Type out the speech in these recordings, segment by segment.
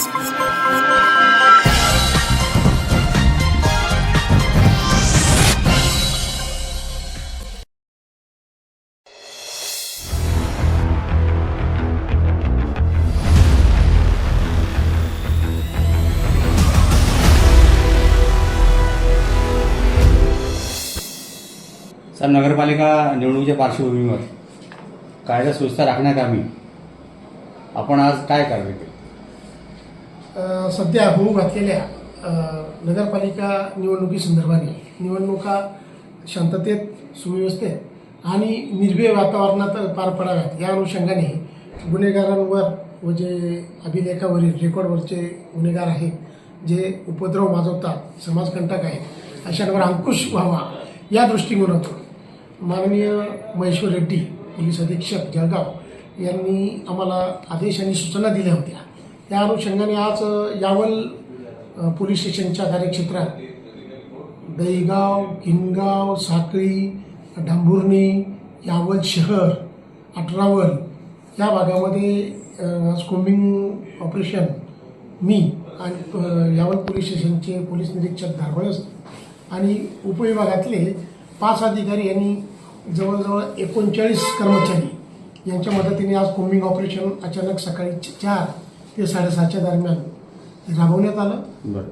Sir नगरपालिका निवडणुकीच्या पार्श्वभूमीवर कायदा सुव्यवस्था राखण्याकामी आपण आज काय कारवाई केली? सध्या होऊ घातलेल्या नगरपालिका निवडणुकीसंदर्भाने निवडणुका शांततेत सुव्यवस्थेत आणि निर्भय वातावरणात पार पडाव्यात. या अनुषंगाने गुन्हेगारांवर व जे अभिलेखावरील रेकॉर्डवरचे गुन्हेगार आहेत जे उपद्रव माजवतात समाजकंटक आहेत अशांवर अंकुश व्हावा या दृष्टिकोनातून माननीय महेश्वर रेड्डी पोलीस अधीक्षक जळगाव यांनी आम्हाला आदेश आणि सूचना दिल्या होत्या. त्या अनुषंगाने आज यावल पोलीस स्टेशनच्या कार्यक्षेत्रात दहीगाव किनगाव साखळी डांभुर्णी यावल शहर अठरावल या भागामध्ये आज कोम्बिंग ऑपरेशन मी आणि यावल पोलीस स्टेशनचे पोलीस निरीक्षक धारवळस आणि उपविभागातले पाच अधिकारी यांनी जवळजवळ एकोणचाळीस कर्मचारी यांच्या मदतीने आज कोम्बिंग ऑपरेशन अचानक सकाळी चार ते साडेसहाच्या दरम्यान राबवण्यात आलं.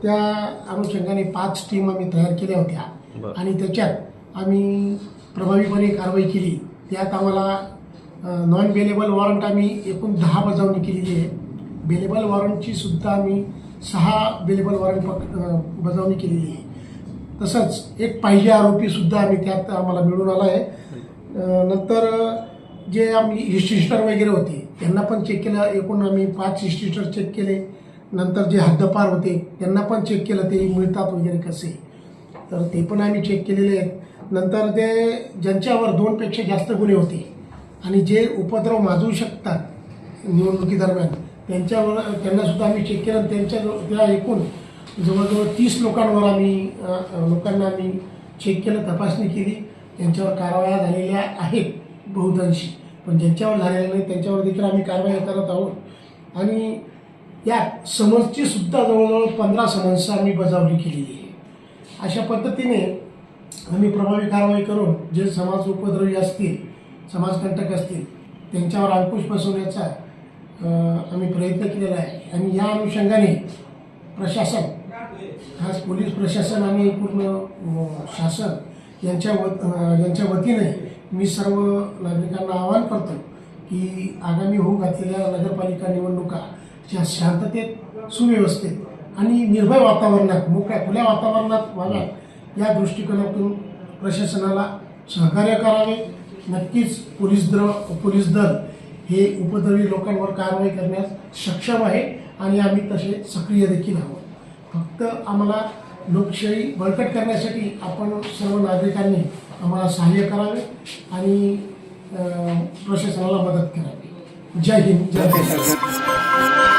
त्या अनुषंगाने पाच टीम आम्ही तयार केल्या होत्या. आणि त्याच्यात आम्ही प्रभावीपणे कारवाई केली. त्यात आम्हाला नॉन बेलेबल वॉरंट आम्ही एकूण दहा बजावणी केलेली आहे. बेलेबल वॉरंटची सुद्धा आम्ही सहा बेलेबल वॉरंट पक- बजावणी केलेली आहे. तसंच एक पाहिजे आरोपी सुद्धा आम्ही त्यात आम्हाला मिळून आला आहे. नंतर जे आम्ही हिस्ट्रीस्टर वगैरे होते त्यांना पण चेक केलं. एकूण आम्ही पाच हिस्ट्रीस्टर चेक केले. नंतर जे हद्दपार होते त्यांना पण चेक केलं. ते मिळतात वगैरे कसे. तर ते पण आम्ही चेक केलेले आहेत. नंतर ते ज्यांच्यावर दोनपेक्षा जास्त गुन्हे होते आणि जे उपद्रव माजवू शकतात निवडणुकीदरम्यान त्यांच्यावर त्यांनासुद्धा आम्ही चेक केलं. त्यांच्या त्या एकूण जवळजवळ तीस लोकांवर आम्ही लोकांना आम्ही चेक केलं तपासणी केली. त्यांच्यावर कारवाया झालेल्या आहेत. बहुतांशी. पण ज्यांच्यावर झालेलं नाही त्यांच्यावर देखील आम्ही कारवाई करत आहोत. आणि या समन्सची सुद्धा जवळजवळ पंधरा समन्स आम्ही बजावणी केलेली आहे. अशा पद्धतीने आम्ही प्रभावी कारवाई करून जे समाज उपद्रवी असतील समाजकंटक असतील त्यांच्यावर अंकुश बसवण्याचा आम्ही प्रयत्न केलेला आहे. आणि या अनुषंगाने प्रशासन खास पोलीस प्रशासन आणि पूर्ण शासन यांच्या वत यांच्या वतीने मी सर्व नागरिकांना आवाहन करतो की आगामी होऊ घातलेल्या नगरपालिका निवडणुका ज्या शांततेत सुव्यवस्थेत आणि निर्भय वातावरणात मोकळ्या खुल्या वातावरणात व्हाव्यात या दृष्टिकोनातून प्रशासनाला सहकार्य करावे. नक्कीच पोलीस दल पोलीस दल हे उपद्रवी लोकांवर कारवाई करण्यास सक्षम आहे आणि आम्ही तसे सक्रिय देखील आहोत. फक्त आम्हाला लोकशाही बळकट करण्यासाठी आपण सर्व नागरिकांनी आम्हाला सहाय्य करावे आणि प्रशासनाला मदत करावी. जय हिंद. जय